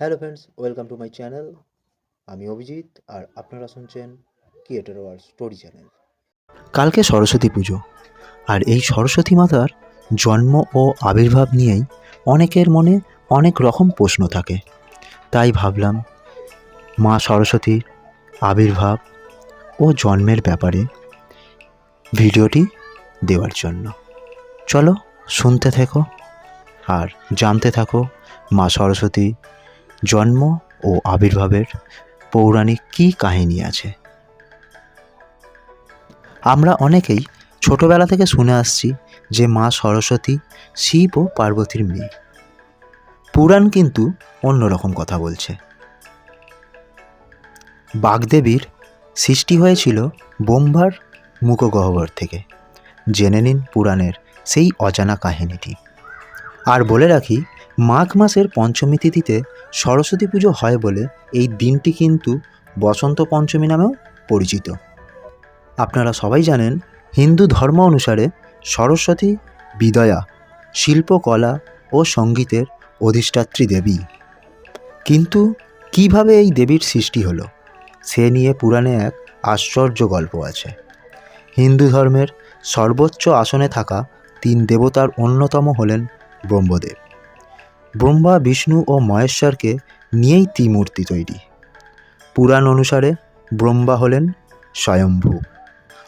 Hello friends welcome to my channel আমি অভিজিৎ আর আপনারা শুনছেন ক্রিয়েটার ওয়ার্ল্ড স্টোরি চ্যানেল কালকে সরস্বতী পুজো, আর এই সরস্বতী মাতার জন্ম ও আবির্ভাব নিয়েই অনেকের মনে অনেক রকম প্রশ্ন থাকে। তাই ভাবলাম, মা সরস্বতীর আবির্ভাব ও জন্মের ব্যাপারে ভিডিওটি দেওয়ার জন্য। চলো শুনতে থেকো, আর জানতে থাকো মা সরস্বতী জন্ম ও আবির্ভাবের পৌরাণিক কী কাহিনী আছে? আমরা অনেকেই ছোটবেলা থেকে শুনে আসছি যে মা সরস্বতী শিব ও পার্বতীর মেয়ে। পুরাণ কিন্তু অন্যরকম কথা বলছে। বাগদেবীর সৃষ্টি হয়েছিল বোম্বার মুখগহ্বর থেকে। জেনে নিন পুরাণের সেই অজানা কাহিনীটি। আর বলে রাখি মাঘ মাসের পঞ্চমী তিথিতে সরস্বতী পুজো হয় বলে এই দিনটি কিন্তু বসন্ত পঞ্চমী নামেও পরিচিত। আপনারা সবাই জানেন হিন্দু ধর্ম অনুসারে সরস্বতী বিদয়া শিল্পকলা ও সঙ্গীতের অধিষ্ঠাত্রী দেবী। কিন্তু কীভাবে এই দেবীর সৃষ্টি হলো, সে নিয়ে পুরাণে এক আশ্চর্য গল্প আছে। হিন্দু ধর্মের সর্বোচ্চ আসনে থাকা তিন দেবতার অন্যতম হলেন ব্রহ্মদেব। ব্রহ্মা, বিষ্ণু ও মহেশ্বরকে নিয়েই ত্রিমূর্তি তৈরি। পুরাণ অনুসারে ব্রহ্মা হলেন স্বয়ম্ভু।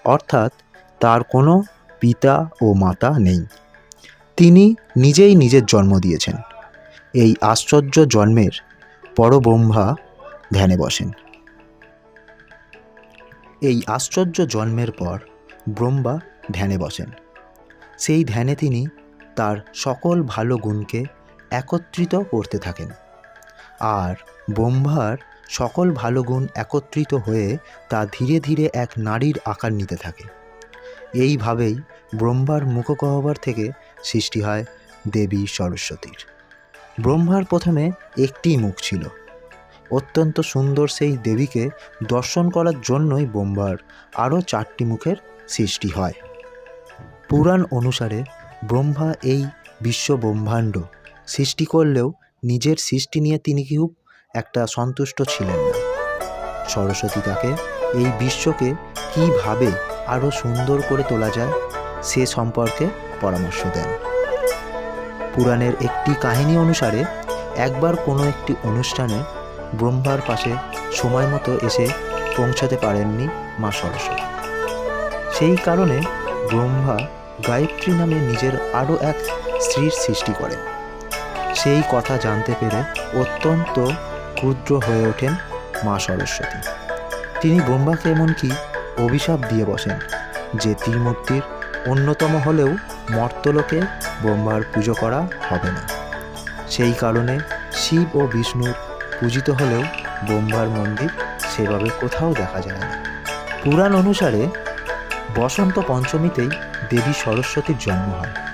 অর্থাৎ তার কোনো পিতা ও মাতা নেই। তিনি নিজেই নিজের জন্ম দিয়েছেন। এই আশ্চর্য জন্মের পরব্রহ্মা ধ্যানে বসেন। এই আশ্চর্য জন্মের পর ব্রহ্মা ধ্যানে বসেন। সেই ধ্যানে তিনি তার সকল ভালো গুণকে একত্রিত করতে থাকেন। আর ব্রহ্মার সকল ভালো গুণ একত্রিত হয়ে তা ধীরে ধীরে এক নারীর আকার নিতে থাকে। এইভাবেই ব্রহ্মার মুখগহ্বর থেকে সৃষ্টি হয় দেবী সরস্বতীর। ব্রহ্মার প্রথমে একটি মুখ ছিল। অত্যন্ত সুন্দর সেই দেবীকে দর্শন করার জন্যই ব্রহ্মার আরও চারটি মুখের সৃষ্টি হয়। পুরাণ অনুসারে ব্রহ্মা এই বিশ্ব ব্রহ্মাণ্ড সৃষ্টি করলেও নিজের সৃষ্টি নিয়ে তিনি খুব একটা সন্তুষ্ট ছিলেন না। সরস্বতী তাকে এই বিশ্বকে কীভাবে আরও সুন্দর করে তোলা যায় সে সম্পর্কে পরামর্শ দেন। পুরাণের একটি কাহিনী অনুসারে একবার কোনো একটি অনুষ্ঠানে ব্রহ্মার পাশে সময় মতো এসে পৌঁছাতে পারেননি মা সরস্বতী। সেই কারণে ব্রহ্মা গায়ত্রী নামে নিজের আরও এক স্ত্রীর সৃষ্টি করেন। সেই কথা জানতে পেরে অত্যন্ত ক্ষুদ্র হয়ে ওঠেন মা সরস্বতী। তিনি ব্রহ্মাকে এমনকি অভিশাপ দিয়ে বসেন যে ত্রিমূর্তির অন্যতম হলেও মর্তলোকে ব্রহ্মার পুজো করা হবে না। সেই কারণে শিব ও বিষ্ণুর পূজিত হলেও ব্রহ্মার মন্দির সেভাবে কোথাও দেখা যায় না। পুরাণ অনুসারে বসন্ত পঞ্চমীতেই দেবী সরস্বতীর জন্ম হয়।